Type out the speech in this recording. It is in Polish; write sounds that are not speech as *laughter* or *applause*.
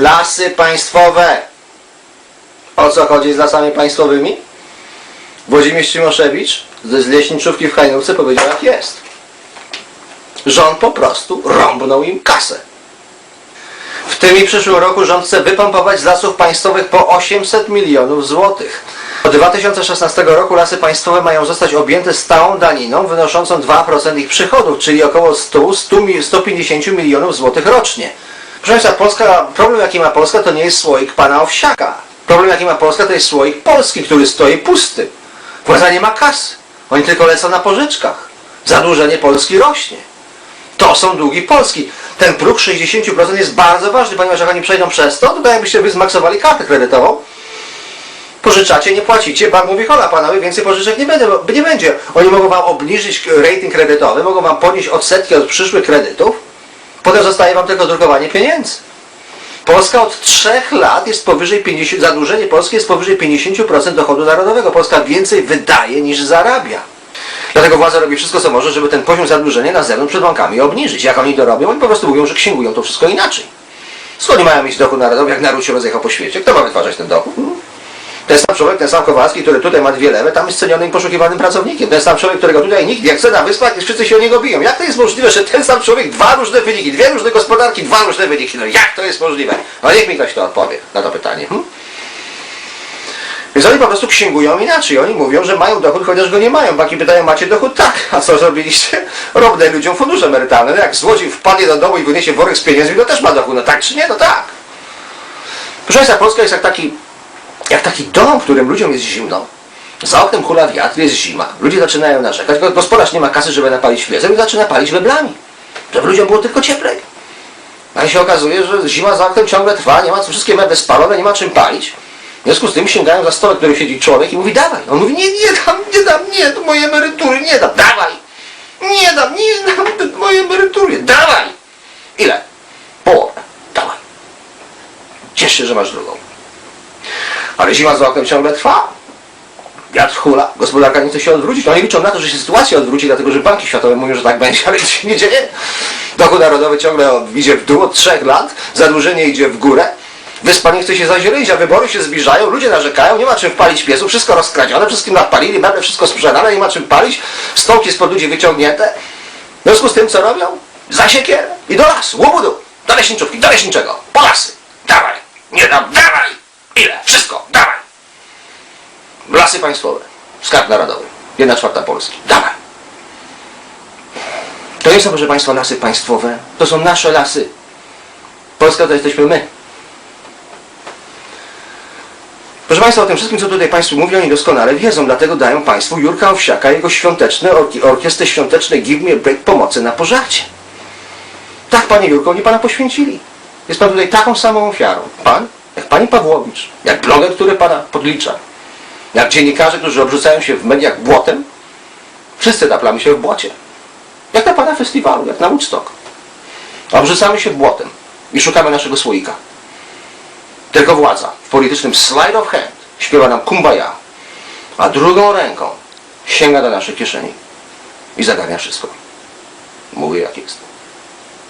lasy państwowe. O co chodzi z lasami państwowymi? Włodzimierz Cimoszewicz z leśniczówki w Hajnówce powiedział jak jest. Rząd po prostu rąbnął im kasę. W tym i przyszłym roku rząd chce wypompować z lasów państwowych po 800 milionów złotych. Od 2016 roku lasy państwowe mają zostać objęte stałą daniną wynoszącą 2% ich przychodów, czyli około 100, 100 mi- 150 milionów złotych rocznie. Proszę Państwa, Polska, problem jaki ma Polska to nie jest słoik pana Owsiaka. Problem jaki ma Polska to jest słoik Polski, który stoi pusty. Władza nie ma kasy. Oni tylko lecą na pożyczkach. Zadłużenie Polski rośnie. To są długi Polski. Ten próg 60% jest bardzo ważny, ponieważ jak oni przejdą przez to, to jakbyście wy zmaksowali kartę kredytową. Pożyczacie, nie płacicie, bank mówi, hola panowie, więcej pożyczek nie, będę, nie będzie. Oni mogą wam obniżyć rating kredytowy, mogą wam podnieść odsetki od przyszłych kredytów, potem zostaje wam tylko drukowanie pieniędzy. Polska od trzech lat jest powyżej 50, zadłużenie Polski jest powyżej 50% dochodu narodowego. Polska więcej wydaje niż zarabia. Dlatego władza robi wszystko, co może, żeby ten poziom zadłużenia na zewnątrz przed bankami obniżyć. Jak oni to robią? Oni po prostu mówią, że księgują to wszystko inaczej. Skąd mają mieć dochód narodowy, jak naród się rozjechał po świecie? Kto ma wytwarzać ten dochód? Ten sam człowiek, ten sam Kowalski, który tutaj ma dwie lewe, tam jest cenionym poszukiwanym pracownikiem. Ten sam człowiek, którego tutaj nikt nie chce na wyspach i wszyscy się o niego biją. Jak to jest możliwe, że ten sam człowiek, dwa różne wyniki, dwie różne gospodarki, dwa różne wyniki? No jak to jest możliwe? No niech mi ktoś to odpowie na to pytanie. Hmm? Więc oni po prostu księgują inaczej. Oni mówią, że mają dochód, chociaż go nie mają. Banki pytają, macie dochód? Tak. A co zrobiliście? *laughs* Robne ludziom fundusze emerytalne. No jak złodziej wpadnie do domu i wyniesie worek z pieniędzmi, to też ma dochód. No tak czy nie? No tak. Proszę Państwa, Polska jest jak taki, jak taki dom, w którym ludziom jest zimno. Za oknem hula wiatr, jest zima. Ludzie zaczynają narzekać. Gospodarz nie ma kasy, żeby napalić świecę i zaczyna palić meblami. Żeby ludziom było tylko cieplej. A się okazuje, że zima za oknem ciągle trwa, nie ma co, wszystkie meble spalone, nie ma czym palić. W związku z tym sięgają za stołek, w którym siedzi człowiek i mówi dawaj. On mówi nie, nie dam, nie dam, nie, to moje emerytury, nie dam, dawaj. Nie dam, nie dam, to moje emerytury, dawaj. Ile? Połowę, dawaj. Ciesz się, że masz drugą. Ale zima za oknem ciągle trwa. Wiatr hula, gospodarka nie chce się odwrócić. Oni liczą na to, że się sytuacja odwróci, dlatego że banki światowe mówią, że tak będzie, *laughs* ale to się nie dzieje. Dochód narodowy ciągle idzie w dół od trzech lat, zadłużenie idzie w górę. Wyspa nie chce się zazielenić, a wybory się zbliżają, ludzie narzekają, nie ma czym wpalić piesu, wszystko rozkradzione, wszystkim napalili, meble wszystko sprzedane, nie ma czym palić, stołki spod ludzi wyciągnięte. W związku z tym co robią? Za siekierę i do lasu, łobudu, do leśniczówki, do leśniczego, po lasy. Dawaj, nie dam, dawaj! Ile? Wszystko, dawaj! Lasy państwowe, skarb narodowy, jedna czwarta Polski, dawaj! To nie są, proszę Państwa, lasy państwowe, to są nasze lasy. Polska to jesteśmy my. Proszę Państwa, o tym wszystkim, co tutaj Państwu mówią, oni doskonale wiedzą, dlatego dają Państwu Jurka Owsiaka, jego świąteczne, orki- orkiestrę świąteczne Give Me a Break pomocy na pożarcie. Tak, Panie Jurko, oni Pana poświęcili. Jest Pan tutaj taką samą ofiarą. Pan, Pani Pawłowicz, jak bloger, który Pana podlicza, jak dziennikarze, którzy obrzucają się w mediach błotem, wszyscy taplamy się w błocie. Jak na Pana festiwalu, jak na Woodstock. Obrzucamy się błotem i szukamy naszego słoika. Tylko władza w politycznym slide of hand śpiewa nam kumbaya, a drugą ręką sięga do naszej kieszeni i zagarnia wszystko. Mówię jak jest.